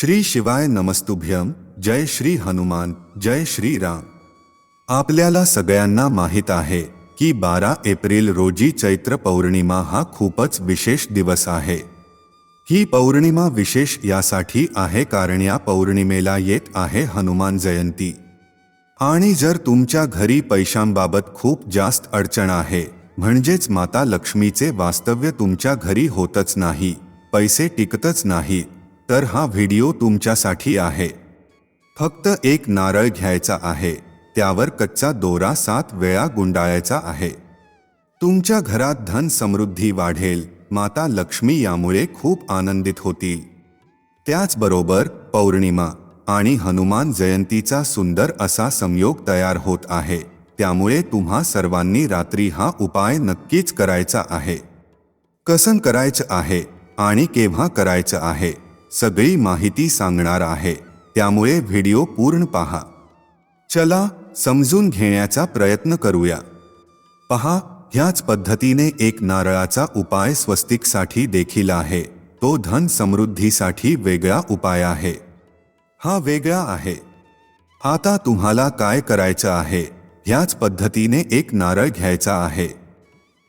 श्री शिवाय नमस्तुभ्यम जय श्री हनुमान. जय श्री राम. आपल्याला सगळ्यांना माहीत आहे की बारा एप्रिल रोजी चैत्र पौर्णिमा हा खूपच विशेष दिवस आहे. ही पौर्णिमा विशेष यासाठी आहे कारण या पौर्णिमेला येत आहे हनुमान जयंती. आणि जर तुमच्या घरी पैशांबाबत खूप जास्त अडचण आहे म्हणजेच माता लक्ष्मीचे वास्तव्य तुमच्या घरी होतच नाही पैसे टिकतच नाही तर हा व्हिडिओ तुमच्यासाठी आहे. फक्त एक नारळ घ्यायचा आहे. त्यावर कच्चा दोरा सात वेळा गुंडाळायचा आहे. तुमच्या घरात धन समृद्धी वाढेल. माता लक्ष्मी यामुळे खूप आनंदित होतील. त्याचबरोबर पौर्णिमा आणि हनुमान जयंतीचा सुंदर असा संयोग तयार होत आहे. त्यामुळे तुम्हा सर्वांनी रात्री हा उपाय नक्कीच करायचा आहे. कसं करायचं आहे आणि केव्हा करायचं आहे? सगळी माहिती सांगणार आहे. त्यामुळे व्हिडिओ पूर्ण पहा. चला समजून घेण्याचा प्रयत्न करूया. पहा ह्याच पद्धतीने एक नारळाचा उपाय स्वस्तिकसाठी देखील आहे. तो धन समृद्धीसाठी वेगळा उपाय आहे. हा वेगळा आहे. आता तुम्हाला काय करायचं आहे? ह्याच पद्धतीने एक नारळ घ्यायचा आहे.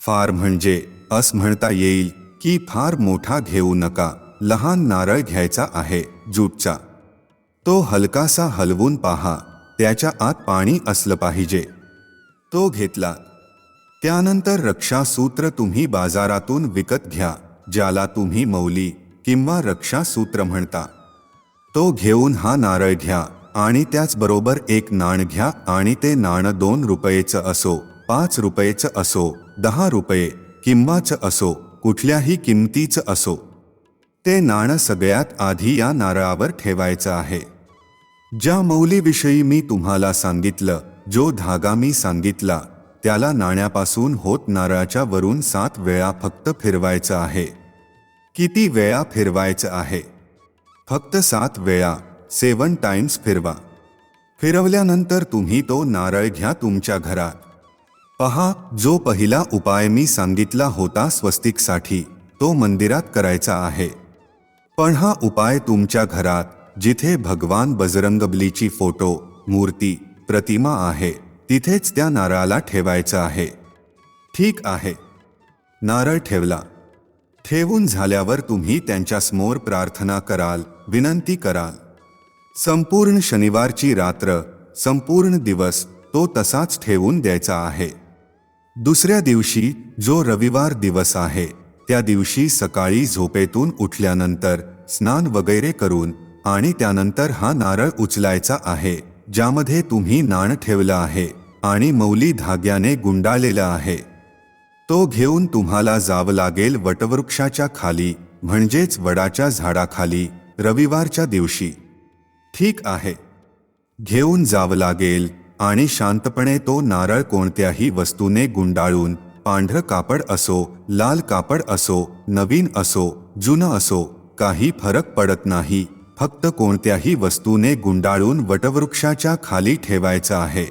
फार म्हणजे अस म्हणता येईल की फार मोठा घेऊ नका. लहान नारळ घ्यायचा आहे ज्यूटचा. तो हलकासा हलवून पहा त्याच्या आत पाणी असलं पाहिजे. तो घेतला. त्यानंतर रक्षासूत्र तुम्ही बाजारातून विकत घ्या ज्याला तुम्ही मौली किंवा रक्षासूत्र म्हणता. तो घेऊन हा नारळ घ्या आणि त्याचबरोबर एक नाण घ्या आणि ते नाणं दोन रुपयेचं असो पाच रुपयेचं असो दहा रुपये किंवाचं असो कुठल्याही किमतीचं असो. ते नाणं सगळ्यात आधी या नारळावर ठेवायचं आहे. ज्या मौलीविषयी मी तुम्हाला सांगितलं जो धागा मी सांगितला त्याला नाण्यापासून होत नारळाच्या वरून सात वेळा फक्त फिरवायचं आहे. किती वेळा फिरवायचं आहे? फक्त सात वेळा सेवन टाइम्स फिरवा. फिरवल्यानंतर तुम्ही तो नारळ घ्या तुमच्या घरात. पहा जो पहिला उपाय मी सांगितला होता स्वस्तिकसाठी तो मंदिरात करायचा आहे. पण हा उपाय तुमच्या घरात जिथे भगवान बजरंगबलीची फोटो मूर्ती प्रतिमा आहे तिथेच त्या नारळाला ठेवायचं आहे. ठीक आहे. नारळ ठेवला. ठेवून झाल्यावर तुम्ही त्यांच्यासमोर प्रार्थना कराल विनंती कराल. संपूर्ण शनिवारची रात्र संपूर्ण दिवस तो तसाच ठेवून द्यायचा आहे. दुसऱ्या दिवशी जो रविवार दिवस आहे त्या दिवशी सकाळी झोपेतून उठल्यानंतर स्नान वगैरे करून आणि त्यानंतर हा नारळ उचलायचा आहे ज्यामध्ये तुम्ही नाण ठेवलं आहे आणि मौली धाग्याने गुंडाळलेलं आहे. तो घेऊन तुम्हाला जावं लागेल वटवृक्षाच्या खाली म्हणजेच वडाच्या झाडाखाली रविवारच्या दिवशी. ठीक आहे. घेऊन जावं लागेल आणि शांतपणे तो नारळ कोणत्याही वस्तूने गुंडाळून पांढरं कापड असो लाल कापड असो नवीन असो जुनं असो काही फरक पडत नाही. फक्त कोणत्याही वस्तूने गुंडाळून वटवृक्षाच्या खाली ठेवायचं आहे.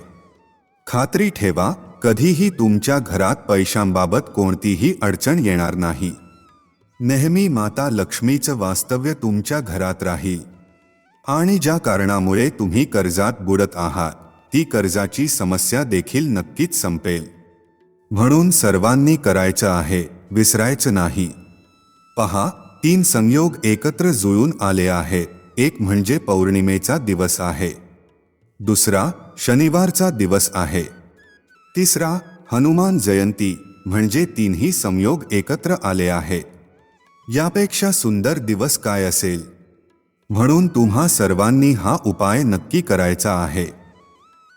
खात्री ठेवा कधीही तुमच्या घरात पैशांबाबत कोणतीही अडचण येणार नाही. नेहमी माता लक्ष्मीचं वास्तव्य तुमच्या घरात राहील आणि ज्या कारणामुळे तुम्ही कर्जात बुडत आहात ती कर्जाची समस्या देखील नक्कीच संपेल. म्हणून सर्वांनी करायचं आहे विसरायचं नाही. पहा तीन संयोग एकत्र जुळून आले आहे एक म्हणजे पौर्णिमेचा दिवस आहे. दुसरा शनिवारचा दिवस आहे. तिसरा हनुमान जयंती म्हणजे तीनही संयोग एकत्र आले आहे. यापेक्षा सुंदर दिवस काय असेल? म्हणून तुम्हा सर्वांनी हा उपाय नक्की करायचा आहे.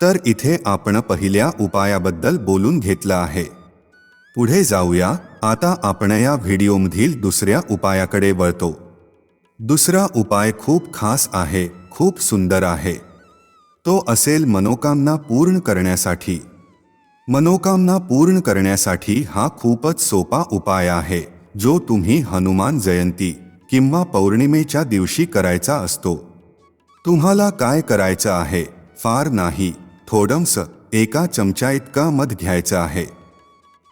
तर इथे आपण पहिल्या उपायाबद्दल बोलून घेतलं आहे. पुढे जाऊया. आता आपण या व्हिडिओमधील दुसऱ्या उपायाकडे वळतो. दुसरा उपाय खूप खास आहे खूप सुंदर आहे. तो असेल मनोकामना पूर्ण करण्यासाठी. मनोकामना पूर्ण करण्यासाठी हा खूपच सोपा उपाय आहे जो तुम्ही हनुमान जयंती किंवा पौर्णिमेच्या दिवशी करायचा असतो. तुम्हाला काय करायचं आहे? फार नाही. थोडंस एका चमचा इतका मध घ्यायचं आहे.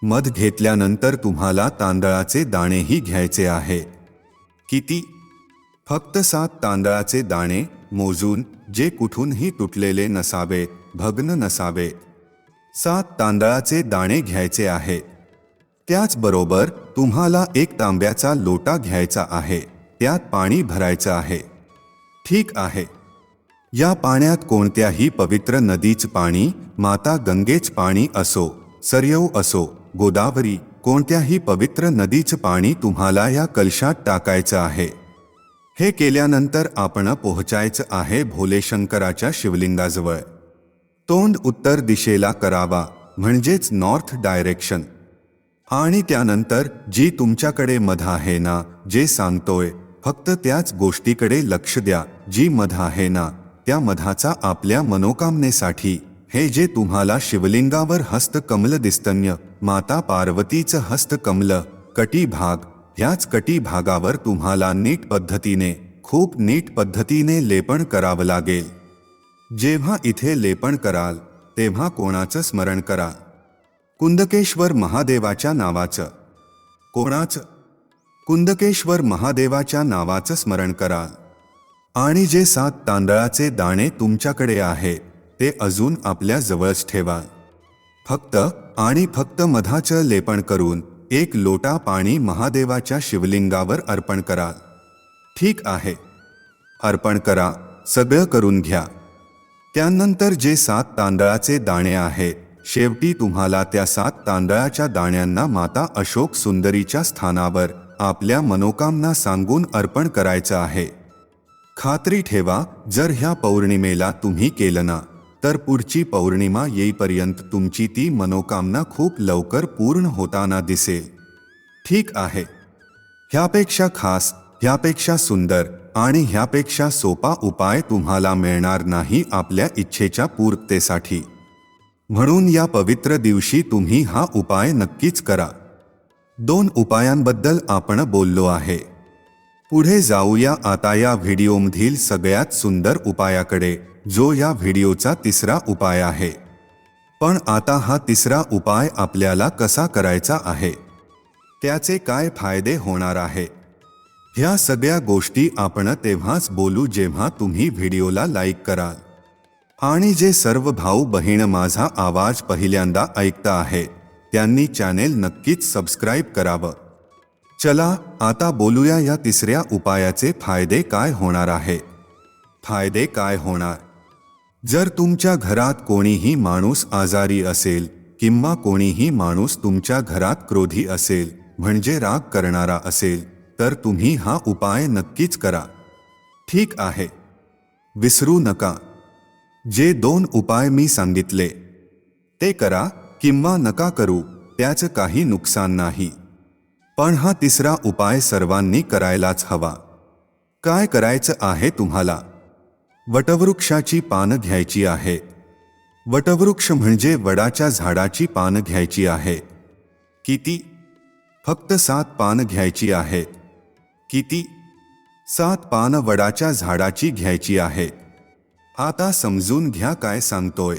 मध घेतल्यानंतर तुम्हाला तांदळाचे दाणेही घ्यायचे आहे. किती? फक्त सात तांदळाचे दाणे मोजून जे कुठूनही तुटलेले नसावे भग्न नसावे. सात तांदळाचे दाणे घ्यायचे आहे. त्याचबरोबर तुम्हाला एक तांब्याचा लोटा घ्यायचा आहे. त्यात पाणी भरायचं आहे. ठीक आहे. या पाण्यात कोणत्याही पवित्र नदीच पाणी माता गंगेच पाणी असो सरयव असो गोदावरी कोणत्याही पवित्र नदीचं पाणी तुम्हाला या कलशात टाकायचं आहे. हे केल्यानंतर आपण पोहोचायचं आहे भोलेशंकराच्या शिवलिंगाजवळ. तोंड उत्तर दिशेला करावा म्हणजेच नॉर्थ डायरेक्शन. आणि त्यानंतर जी तुमच्याकडे मध आहे ना जे सांगतोय फक्त त्याच गोष्टीकडे लक्ष द्या जी मध आहे ना त्या मधाचा आपल्या मनोकामनेसाठी. हे जे तुम्हाला शिवलिंगावर हस्तकमल दिस्तन्य माता पार्वतीचं हस्तकमल कटी भाग ह्याच कटी भागावर तुम्हाला नीट पद्धतीने खूप नीट पद्धतीने लेपण करावं लागेल. जेव्हा इथे लेपण कराल तेव्हा कोणाचं स्मरण करा कुंदकेश्वर महादेवाच्या नावाचं. कोणाचं? कुंदकेश्वर महादेवाच्या नावाचं स्मरण करा आणि जे सात तांदळाचे दाणे तुमच्याकडे आहे ते अजून आपल्या जवळच ठेवा. फक्त आणि फक्त मधाचं लेपण करून एक लोटा पाणी महादेवाच्या शिवलिंगावर अर्पण करा. ठीक आहे. अर्पण करा सगळं करून घ्या. त्यानंतर जे सात तांदळाचे दाणे आहेत शेवटी तुम्हाला त्या सात तांदळाच्या दाण्यांना माता अशोक सुंदरीच्या स्थानावर आपल्या मनोकामना सांगून अर्पण करायचं आहे. खात्री ठेवा जर ह्या पौर्णिमेला तुम्ही केलं ना तर पुढची पौर्णिमा येईपर्यंत तुमची ती मनोकामना खूप लवकर पूर्ण होताना दिसेल. ठीक आहे. ह्यापेक्षा खास ह्यापेक्षा सुंदर आणि ह्यापेक्षा सोपा उपाय तुम्हाला मिळणार नाही आपल्या इच्छेच्या पूर्ततेसाठी. म्हणून या पवित्र दिवशी तुम्ही हा उपाय नक्कीच करा. दोन उपायांबद्दल आपण बोललो आहे. पुढे जाऊया आता या व्हिडिओमधील सगळ्यात सुंदर उपायाकडे जो या व्हिडिओचा तिसरा उपाय आहे. पण आता हा तिसरा उपाय आपल्याला कसा करायचा आहे? त्याचे काय फायदे होणार आहे? ह्या सगळ्या गोष्टी आपण तेव्हाच बोलू जेव्हा तुम्ही व्हिडिओला लाईक कराल. आणि जे सर्व भाऊ बहीण माझा आवाज पहिल्यांदा ऐकता आहे त्यांनी चॅनेल नक्कीच सबस्क्राईब करावं. चला आता बोलूया या तिसऱ्या उपायाचे फायदे काय होणार आहे. फायदे काय होणार? जर तुमच्या घरात कोणीही माणूस आजारी असेल किंवा कोणीही माणूस तुमच्या घरात क्रोधी असेल म्हणजे राग करणारा असेल तर तुम्ही हा उपाय नक्कीच करा. ठीक आहे. विसरू नका. जे दोन उपाय मी सांगितले ते करा किंवा नका करू त्याचं काही नुकसान नाही. पण हा तिसरा उपाय सर्वांनी करायलाच हवा. काय करायचं आहे तुम्हाला? वटवृक्षाची पानं घ्यायची आहे. वटवृक्ष म्हणजे वडाच्या झाडाची पानं घ्यायची आहे. किती? फक्त सात पानं घ्यायची आहेत किती? सात पानं वडाच्या झाडाची घ्यायची आहे. आता समजून घ्या काय सांगतोय.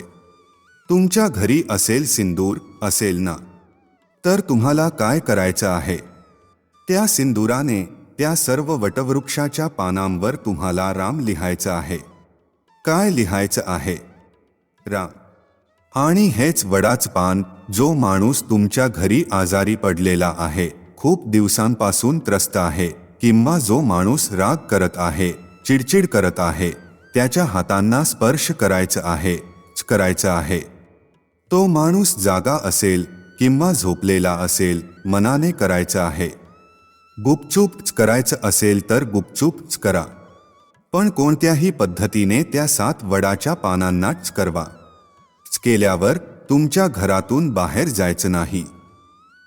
तुमच्या घरी असेल सिंदूर असेल ना? तर तुम्हाला काय करायचं आहे? त्या सिंदुराने त्या सर्व वटवृक्षाच्या पानांवर तुम्हाला राम लिहायचं आहे. काय लिहायचं आहे? राम आणि हेच वडाच पान जो माणूस तुमच्या घरी आजारी पडलेला आहे खूप दिवसांपासून त्रस्त आहे किंवा जो माणूस राग करत आहे चिडचिड करत आहे त्याच्या हातांना स्पर्श करायचं आहे करायचं आहे. तो माणूस जागा असेल किंवा झोपलेला असेल मनाने करायचं आहे. गुपचूपच करायचं असेल तर गुपचूपच करा. पण कोणत्याही पद्धतीने त्या सात वडाच्या पानांनाच करवा केल्यावर तुमच्या घरातून बाहेर जायचं नाही.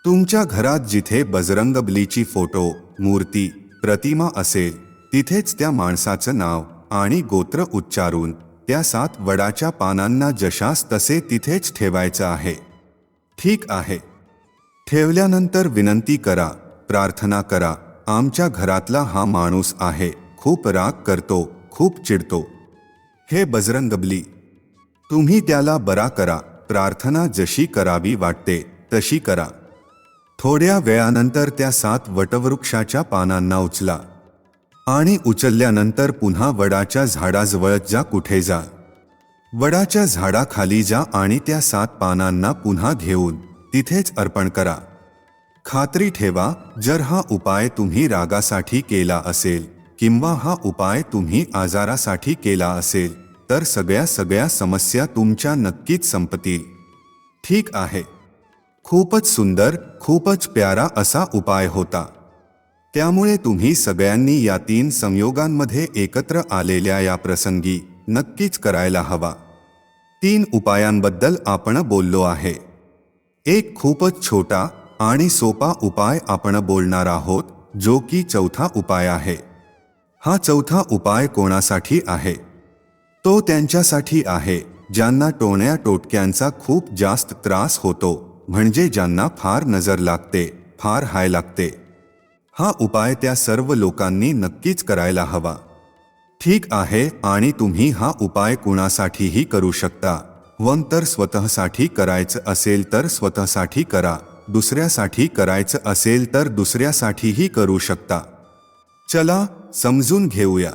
तुमच्या घरात जिथे बजरंगबलीची फोटो मूर्ती प्रतिमा असेल तिथेच त्या माणसाचं नाव आणि गोत्र उच्चारून त्या सात वडाच्या पानांना जशास तसे तिथेच ठेवायचं आहे. ठीक आहे. ठेवल्यानंतर विनंती करा प्रार्थना करा. आमच्या घरातला हा माणूस आहे. खूप राग करतो खूप चिडतो. हे बजरंगबली तुम्ही त्याला बरा करा. प्रार्थना जशी करावी वाटते तशी करा. थोड्या वेळानंतर त्या सात वटवृक्षाच्या पानांना उचला आणि उचलल्यानंतर पुन्हा वडाच्या झाडाजवळ जा कुठे जा. वडाच्या झाडाखाली जा आणि त्या सात पानांना पुन्हा घेऊन तिथेच अर्पण करा. खात्री ठेवा जर हा उपाय तुम्ही रागासाठी केला असेल किंवा हा उपाय तुम्ही आजारासाठी केला असेल तर सगळ्या सगळ्या समस्या तुमच्या नक्कीच संपतील. ठीक आहे. खूपच सुंदर खूपच प्यारा असा उपाय होता. त्यामुळे तुम्ही सगळ्यांनी या तीन संयोगांमध्ये एकत्र आलेल्या या प्रसंगी नक्कीच करायला हवा. तीन उपायांबद्दल आपण बोललो आहे. एक खूपच छोटा आणि सोपा उपाय आपण बोलणार आहोत जो की चौथा उपाय आहे. हा चौथा उपाय कोणासाठी आहे? तो त्यांच्यासाठी आहे ज्यांना टोण्या टोटक्यांचा खूप जास्त त्रास होतो म्हणजे ज्यांना फार नजर लागते फार हाय लागते. हा उपाय त्या सर्व लोकांनी नक्कीच करायला हवा. ठीक आहे आणि तुम्ही हा उपाय कुणासाठीही करू शकता. वन तर स्वतःसाठी करायचं असेल तर स्वतःसाठी करा. दुसऱ्यासाठी करायचं असेल तर दुसऱ्यासाठीही करू शकता. चला समजून घेऊया.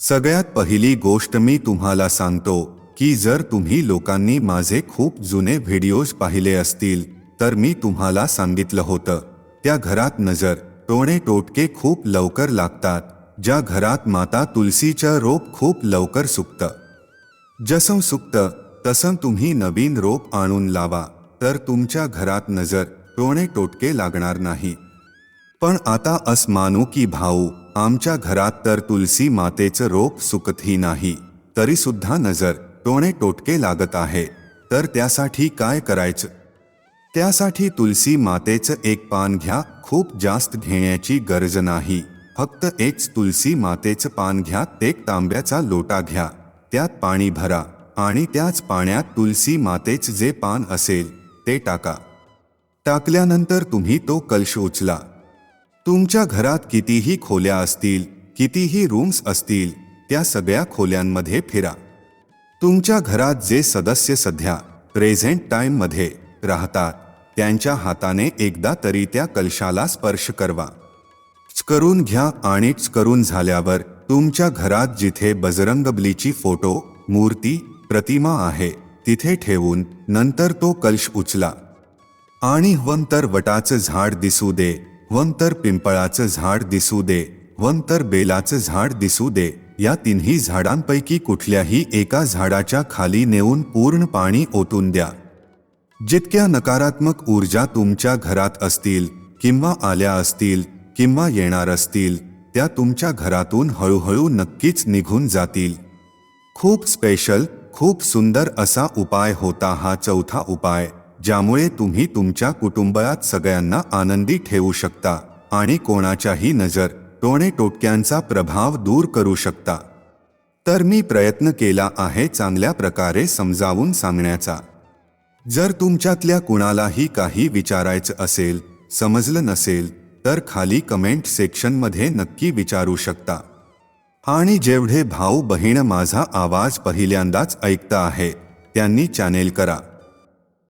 सगळ्यात पहिली गोष्ट मी तुम्हाला सांगतो की जर तुम्ही लोकांनी माझे खूप जुने व्हिडिओज पाहिले असतील तर मी तुम्हाला सांगितलं होतं त्या घरात नजर टोणे टोटके खूप लवकर लागतात ज्या घरात माता तुलसीचं रोप खूप लवकर सुकतं. जसं सुकतं तसं तुम्ही नवीन रोप आणून लावा. तर तुमच्या घरात नजर टोणे टोटके लागणार नाही. पण आता अस मानू की भाऊ आमच्या घरात तर तुलसी मातेचं रोप सुकतही नाही. तरी सुद्धा नजर टोणे टोटके लागत आहे. तर त्यासाठी काय करायचं? त्यासाठी तुलसी मातेचं एक पान घ्या खूप जास्त घेण्याची गरज नाही. फक्त एकच तुलसी मातेचं पान घ्या एक तांब्याचा लोटा घ्या. त्यात पाणी भरा आणि त्याच पाण्यात तुलसी मातेच जे पान असेल ते टाका. टाकल्यानंतर तुम्ही तो कलश उचला. तुमच्या घरात कितीही खोल्या असतील कितीही रूम्स असतील त्या सगळ्या खोल्यांमध्ये फिरा. तुमच्या घरात जे सदस्य सध्या प्रेझेंट टाइममध्ये राहतात त्यांच्या हाताने एकदा तरी त्या कलशाला स्पर्श करवा. करून घ्या आणि करून झाल्यावर तुमच्या घरात जिथे बजरंगबलीची फोटो मूर्ती प्रतिमा आहे तिथे ठेवून नंतर तो कलश उचला. आणि वंतर वटाचं झाड दिसू दे वंतर पिंपळाचं झाड दिसू दे वंतर बेलाचं झाड दिसू दे या तिन्ही झाडांपैकी कुठल्याही एका झाडाच्या खाली नेऊन पूर्ण पाणी ओतून द्या. जितक्या नकारात्मक ऊर्जा तुमच्या घरात असतील किंवा आल्या असतील किंवा येणार असतील त्या तुमच्या घरातून हळूहळू नक्कीच निघून जातील. खूप स्पेशल खूप सुंदर असा उपाय होता हा चौथा उपाय ज्यामुळे तुम्ही तुमच्या कुटुंबात सगळ्यांना आनंदी ठेवू शकता आणि कोणाच्याही नजर टोणे टोटक्यांचा प्रभाव दूर करू शकता. तर मी प्रयत्न केला आहे चांगल्या प्रकारे समजावून सांगण्याचा. जर तुमच्यातल्या कुणालाही काही विचारायचं असेल समजलं नसेल तर खाली कमेंट सेक्शनमध्ये नक्की विचारू शकता. आणि जेवढे भाऊ बहीण माझा आवाज पहिल्यांदाच ऐकता आहे त्यांनी चॅनेल करा.